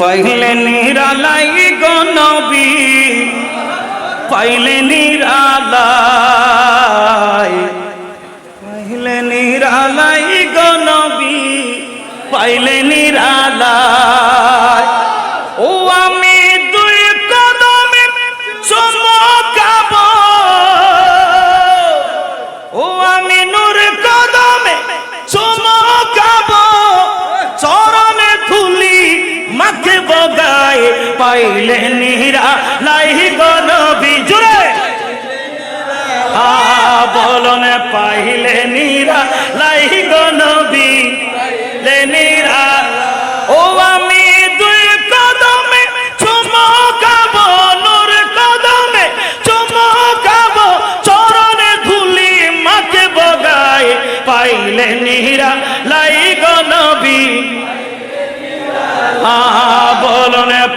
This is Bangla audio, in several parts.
পাইলে নিরালাই গনবী পাইলে নিরালাই পাইলে নিরালাই গনবী পাইলে নিরালাই। পাইলে নিহিরা লাইহি গনবি জুড়ে। বলনে পাইলে নিরা লাইহি গনবি লে নিরা ও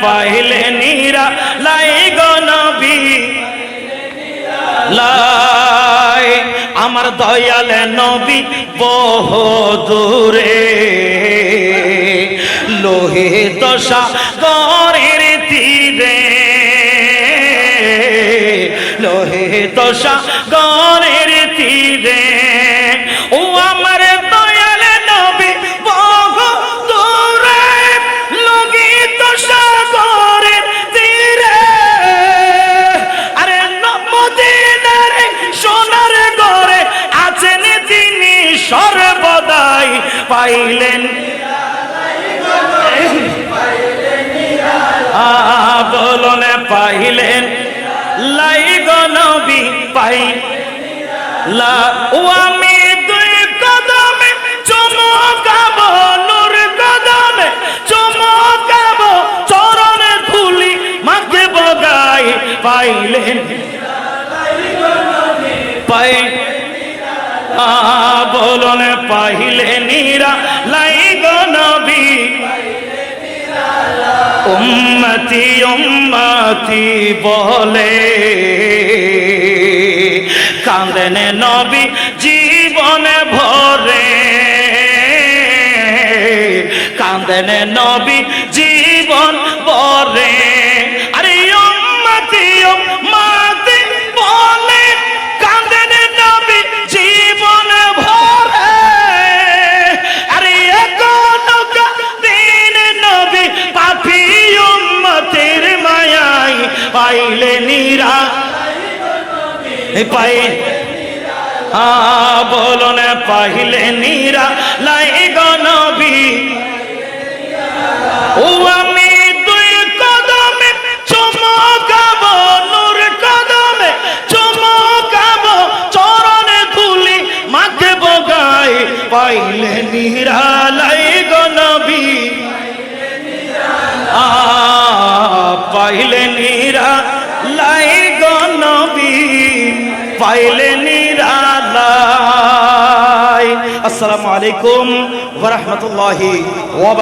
পাইলে নিরা, লাই গনবি লাই, আমার দয়ালে নবী বহু দূরে। লোহে দশা গরের তীরে। লোহে দশা গরের তীরে। পাইলেন। বলনে পাইলেন। লাই গনবি পাই। আমি দুই কদমে চমকাব নূর কদমে চমকাব চরণে ধুলি মাকে বগাই পাইলেন। পাই। বলনে উম্মতি উম্মতি বলে। কান্দেন নবী জীবনে ভরে। কান্দেন নবী জীবন ভরে। পাই আ বলন পাইলে নিরা লাই গনবী ও, আমি দুই কদমে চমকাব নূর কদমে চমকাব চরণে ধুলি মাকে বগাই পাইলে নিরালাই গনবী আ পাইলে নিরা লাই গনবী পাইলে নিরালাই আসসালামু আলাইকুম ওয়া রাহমাতুল্লাহি ওয়া